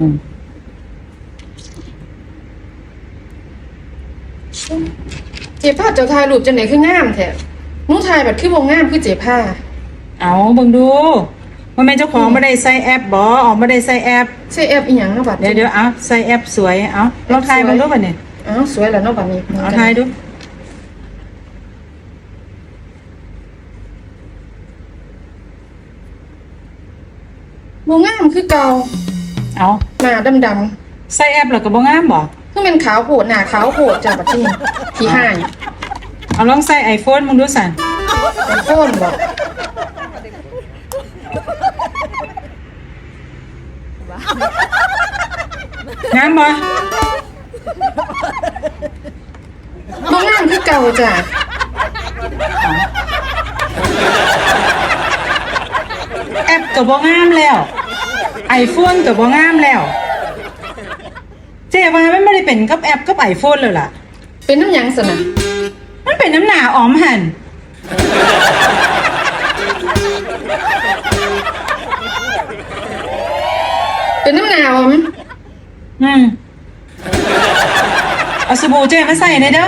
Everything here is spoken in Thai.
อืมเจ๊ผ้าเจ้าทายรูปจังไหนคืองามแท้หนูทายแบบคือบ่งามคือเจ๊ผ้าเอาเบิ่งดูว่าแม่นเจ้าของไม่ได้ใส่แอปบ่ออกไม่ได้ใส่แอปใช่แอปอีหยังเนาะบัดเดี๋ยวเดี๋ยวเอาใส่แอปสวยเอาลองทายเบิ่งดูบัดนี้อ้าวสวยแล้วเนาะบัดนี้เอาทายดูบ่งามคือเก่า เอาหน้าดำๆใส่แอปแล้วก็บ่งามบ่คือเป็นขาวโผดหนาขาวโผดจากประเทศที่ห้าเนี่ยเอาลองใส่ iPhone มึงดูสั่นไอโฟนบอกงามบ่บ่งามคือเก่าจ้ะแอปก็บ่งามแล้ว iPhone ก็บ่งามแล้ว เจ๊ว่ามันไม่ได้เป็นกับแอปกับ iPhone แล้วล่ะ เป็นน้ำหยังสนะมันเป็นน้ำหนาออมหันเป็นน้ำหนาวมั้ยอืมเอาสบู่เจ๊มาใส่หน่อยเด้อ